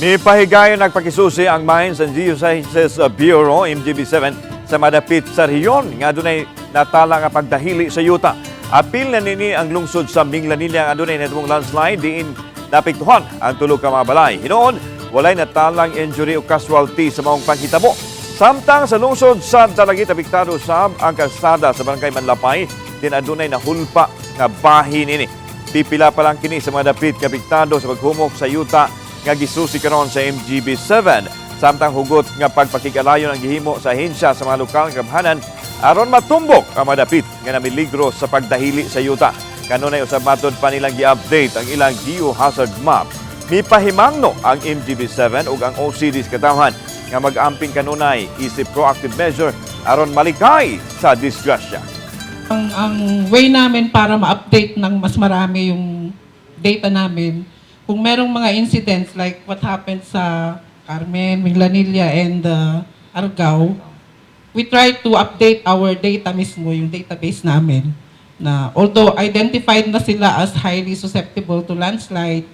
Ni pahigayon nagpakisusi ang Mines and Geosciences Bureau, MGB-7, sa madapit sa riyon nga dunay natala nga pagdahili sa yuta. Apil na nini ang lungsod sa Minglanilla nga dunay natumong landslide diin napiktuhan ang tulo ka balay. Hinoon, walay natalang injury o casualty sa maong pangkitabo. Samtang sa lungsod sa Talagit, apektado sab ang kalsada sa barangay Manlapay, din adunay nahulpa nga bahin ini. Pipila pa lang kini sa mga dapit nga apektado sa paghumok sa yuta nga gisusi karon sa MGB-7. Samtang hugot nga pagpakigalayon ang gihimo sa ahensya sa mga lokal nga kabhanan aron matumbok ang mga dapit nga namiligro sa pagdahili sa yuta. Kanunay usab matod pa nilang gi-update ang ilang geohazard map. Mipahimangno ang MGB-7 ug ang OCD sa katawhan nga mag-amping kanunay isip proactive measure aron malikay sa disgrasya. Ang, ang way namin para ma-update ng mas marami yung data namin, kung merong mga incidents like what happened sa Carmen, Minglanilla, and uh, Argao, we try to update our data mismo, yung database namin, na although identified na sila as highly susceptible to landslide,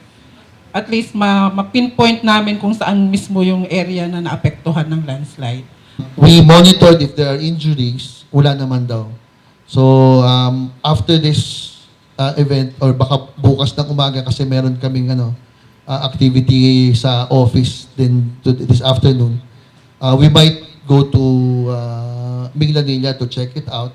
at least ma- ma-pinpoint namin kung saan mismo yung area na naapektuhan ng landslide. We monitored if there are injuries, wala naman daw. So, um, after this uh, event, or baka bukas ng umaga kasi meron kaming ano, uh, activity sa office din to this afternoon, uh, we might go to uh, Minglanilla to check it out.